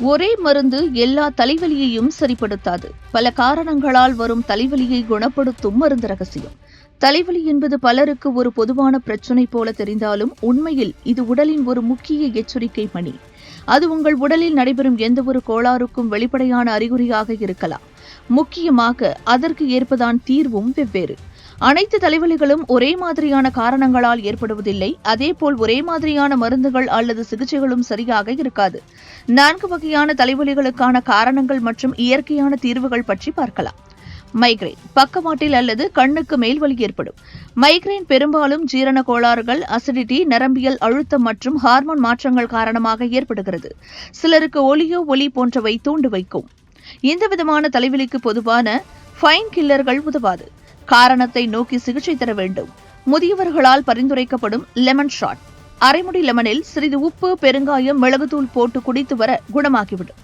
ஒரே மருந்து எல்லா தலைவலியையும் சரிப்படுத்தாது. பல காரணங்களால் வரும் தலைவலியை குணப்படுத்தும் மருந்து ரகசியம். தலைவலி என்பது பலருக்கு ஒரு பொதுவான பிரச்சனை போல தெரிந்தாலும் உண்மையில் இது உடலின் ஒரு முக்கிய எச்சரிக்கை பணி. அது உங்கள் உடலில் நடைபெறும் எந்தவொரு கோளாறுக்கும் வெளிப்படையான அறிகுறியாக இருக்கலாம். முக்கியமாக அதற்கு ஏற்பதான் தீர்வும் வெவ்வேறு. அனைத்து தலைவலிகளும் ஒரே மாதிரியான காரணங்களால் ஏற்படுவதில்லை. அதேபோல் ஒரே மாதிரியான மருந்துகள் அல்லது சிகிச்சைகளும் சரியாக இருக்காது. நான்கு வகையான தலைவலிகளுக்கான காரணங்கள் மற்றும் இயற்கையான தீர்வுகள் பற்றி பார்க்கலாம். மைக்ரைன் பக்கவாட்டில் அல்லது கண்ணுக்கு மேல் வலி ஏற்படும். மைக்ரைன் பெரும்பாலும் ஜீரண கோளாறுகள் அசிடிட்டி நரம்பியல் அழுத்தம் மற்றும் ஹார்மோன் மாற்றங்கள் காரணமாக ஏற்படுகிறது. சிலருக்கு ஒலியோ ஒலி போன்றவை தூண்டு வைக்கும். இந்த விதமான தலைவலிக்கு பொதுவான ஃபைன் கில்லர்கள் உதவாது. காரணத்தை நோக்கி சிகிச்சை தர வேண்டும். முதியவர்களால் பரிந்துரைக்கப்படும் லெமன் ஷாட் அரைமுடி லெமனில் சிறிது உப்பு பெருங்காயம் மிளகுத்தூள் போட்டு குடித்து வர குணமாகிவிடும்.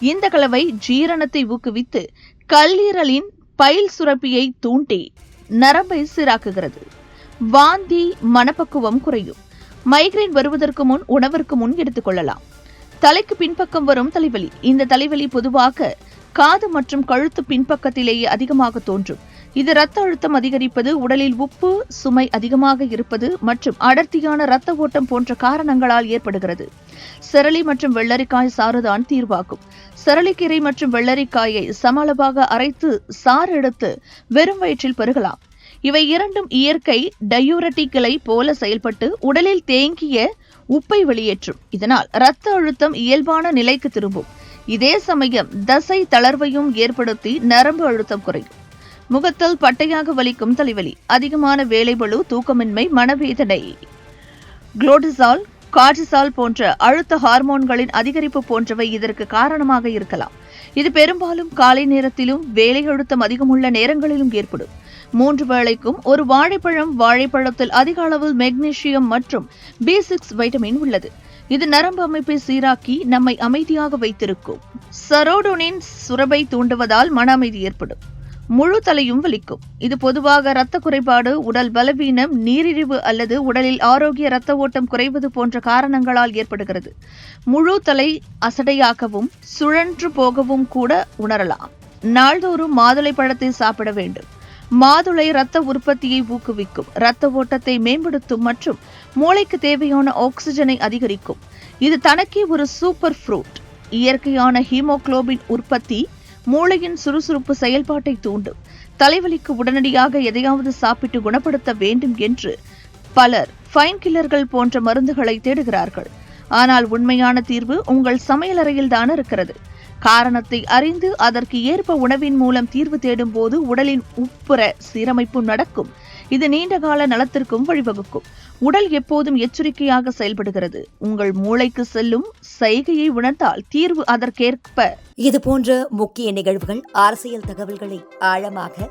இந்த கலவை ஜீரணத்தை ஊக்குவித்து கல்லீரலின் பயில் சுரப்பியை தூண்டி நரம்பை சீராக்குகிறது. வாந்தி மனப்பக்குவம் குறையும். மைக்ரைன் வருவதற்கு முன் உணவிற்கு முன் எடுத்துக்கொள்ளலாம் தலைக்கு பின்பக்கம் வரும் தலைவலி. இந்த தலைவலி பொதுவாக காது மற்றும் கழுத்து பின்பக்கத்திலேயே அதிகமாக தோன்றும். இது இரத்த அழுத்தம் அதிகரிப்பது உடலில் உப்பு சுமை அதிகமாக இருப்பது மற்றும் அடர்த்தியான இரத்த ஓட்டம் போன்ற காரணங்களால் ஏற்படுகிறது. செரளி மற்றும் வெள்ளரிக்காய் சாறுதான் தீர்வாகும். செரளிக்கீரை மற்றும் வெள்ளரிக்காயை சமளவாக அரைத்து சாறு எடுத்து வெறும் வயிற்றில் பெருகலாம். இவை இரண்டும் இயற்கை டயூரட்டிக்களை போல செயல்பட்டு உடலில் தேங்கிய உப்பை வெளியேற்றும். இதனால் இரத்த அழுத்தம் இயல்பான நிலைக்கு திரும்பும். இதே சமயம் தசை தளர்வையும் ஏற்படுத்தி நரம்பு அழுத்தம் குறையும். முகத்தில் பட்டையாக வலிக்கும் தலைவலி அதிகமான வேலைபளு தூக்கமின்மை மனவேதனை. குளோடிசால் கார்டிசால் போன்ற அழுத்த ஹார்மோன்களின் அதிகரிப்பு போன்றவை இதற்கு காரணமாக இருக்கலாம். இது பெரும்பாலும் காலை நேரத்திலும் வேலை அழுத்தம் அதிகமுள்ள நேரங்களிலும் ஏற்படும். மூன்று வேளைக்கும் ஒரு வாழைப்பழம் வாழைப்பழத்தில் அதிக அளவில் மெக்னீசியம் மற்றும் பி சிக்ஸ் வைட்டமின் உள்ளது. இது நரம்பு அமைப்பை சீராக்கி நம்மை அமைதியாக வைத்திருக்கும். சரோடோனின் சுரபை தூண்டுவதால் மன அமைதி ஏற்படும். முழு தலையும் வலிக்கும். இது பொதுவாக இரத்த குறைபாடு உடல் பலவீனம் நீரிழிவு அல்லது உடலில் ஆரோக்கிய இரத்த ஓட்டம் குறைவது போன்ற காரணங்களால் ஏற்படுகிறது. முழு தலை அசடையாகவும் சுழன்று போகவும் கூட உணரலாம். நாள்தோறும் மாதுளை பழத்தை சாப்பிட வேண்டும். மாதுளை இரத்த உற்பத்தியை ஊக்குவிக்கும். இரத்த ஓட்டத்தை மேம்படுத்தும் மற்றும் மூளைக்கு தேவையான ஆக்சிஜனை அதிகரிக்கும். இது தனக்கே ஒரு சூப்பர் ஃப்ரூட். இயற்கையான ஹீமோக்ளோபின் உற்பத்தி மூளையின் சுறுசுறுப்பு செயல்பாட்டை தூண்டும். தலைவலிக்கு உடனடியாக எதையாவது சாப்பிட்டு குணப்படுத்த வேண்டும் என்று பலர் ஃபைன் கில்லர்கள் போன்ற மருந்துகளை தேடுகிறார்கள். ஆனால் உண்மையான தீர்வு உங்கள் சமையலறையில் தான் இருக்கிறது. காரணத்தை அறிந்து அதற்கு ஏற்ப உணவின் மூலம் தீர்வு தேடும் போது உடலின் உட்புற சீரமைப்பு நடக்கும். இது நீண்டகால நலத்திற்கும் வழிவகுக்கும். உடல் எப்போதும் எச்சரிக்கையாக செயல்படுகிறது. உங்கள் மூளைக்கு செல்லும் சைகையை உணர்ந்தால் தீர்வு அதற்கேற்ப. இது போன்ற முக்கிய நிகழ்வுகள் அரசியல் தகவல்களை ஆழமாக